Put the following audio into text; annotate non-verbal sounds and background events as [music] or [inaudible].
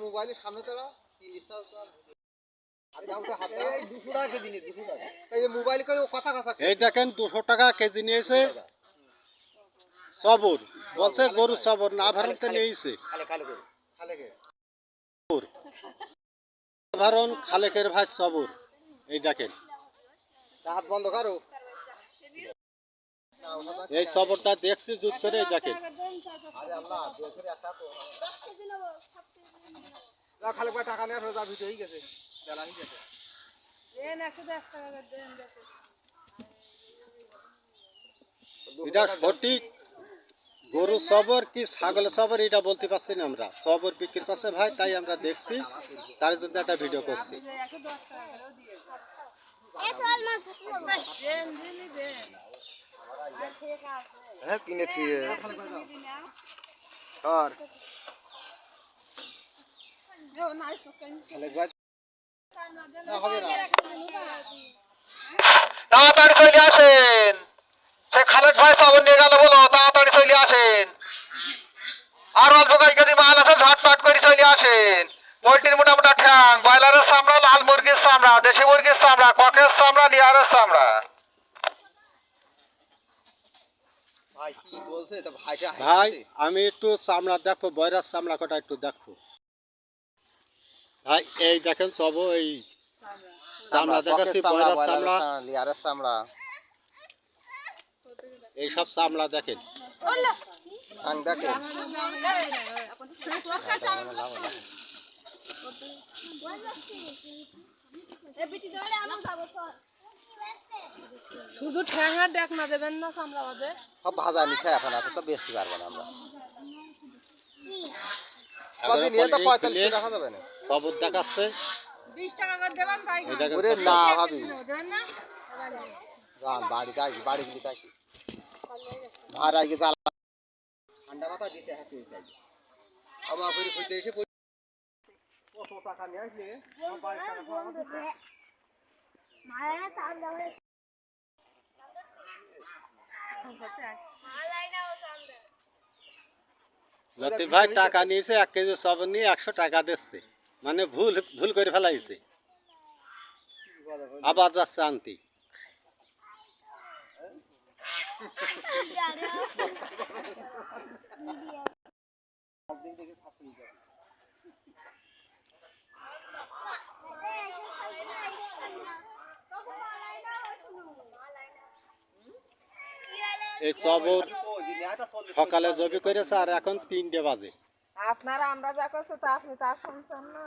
মোবাইলের সামনে দুশো টাকা কেজি নিয়েছে। চবর বলছে গরুর চবর না ভারতে নিয়েছে। সাধারণ খালেকের ভাই চবর এই দেখেন। তা হাত বন্ধ করো। এই চবরটা দেখছি জুত করে দেখেন আরে দেখে একটা তো। না, খালে কয় টাকা নেওয়ার ভিডিও হয়ে গেছে। বেলা হয়ে গেছে। এটা সঠিক। গরু চবর কি ছাগল চবর এটা বলতে পারছি না আমরা। চবর বিক্রি করছে ভাই তাই আমরা দেখছি। তার জন্য একটা ভিডিও করছি। হ্যাঁ কিনে থিয়ে আর খালে কয় না হবে না তাড়াতাড়ি চলে আসেন সে খালেদ ভাই সাবন নিয়ে গেল বলো তাড়াতাড়ি চলে আসেন আর অল্প কয়েক কেজি মাল আছে ঝটপট করে চলে আসেন পোল্ট্রির মোটামোটা ঠ্যাং ব্রয়লারের চামড়া লাল মুরগির চামড়া দেশি মুরগির চামড়া ককের চামড়া লিয়ারের চামড়া ভাই আমি একটু চামড়া দেখব বয়রার চামড়া কটা একটু দেখব ভাই এই দেখেন সব এই চামড়া দেখাচ্ছি বয়রার চামড়া। লিয়ারের চামড়া। এই সব চামড়া দেখেন। আং দেখেন। শুধু ঠ্যাঙার দেখ না দেবেন না চামড়া বাদে সব ভাজা নি খাই এখন তো বেশি পারব না আমরা। কদিন তো পঁয়তাল্লিশ টাকা যাবে না। সবুজ দেখাচ্ছে বিশ টাকা করে দেবেন তাই ওরে না ভাবি দেবেন না যান বাড়িতে আসি বাড়ি গিয়ে থাকি আর আগে জ্বালা। ঠান্ডা মাথা দিতে হাতে আমার ফেরি খুঁজতে এসে কত টাকা নিয়ে আসলে আমার বাড়ির টাকা সব আমার দিতে হবে। লতিফ ভাই টাকা নিয়েছে এক কেজি সবর নিয়ে একশো টাকা দিচ্ছে। মানে ভুল ভুল করে ফেলাইছে। আবার যাচ্ছে আনতি। [laughs] এই চবর সকালে জবি করেছে আর এখন তিনটে বাজে। আপনারা, আমরা যা করছ তা আপনি তা শুনছেন না।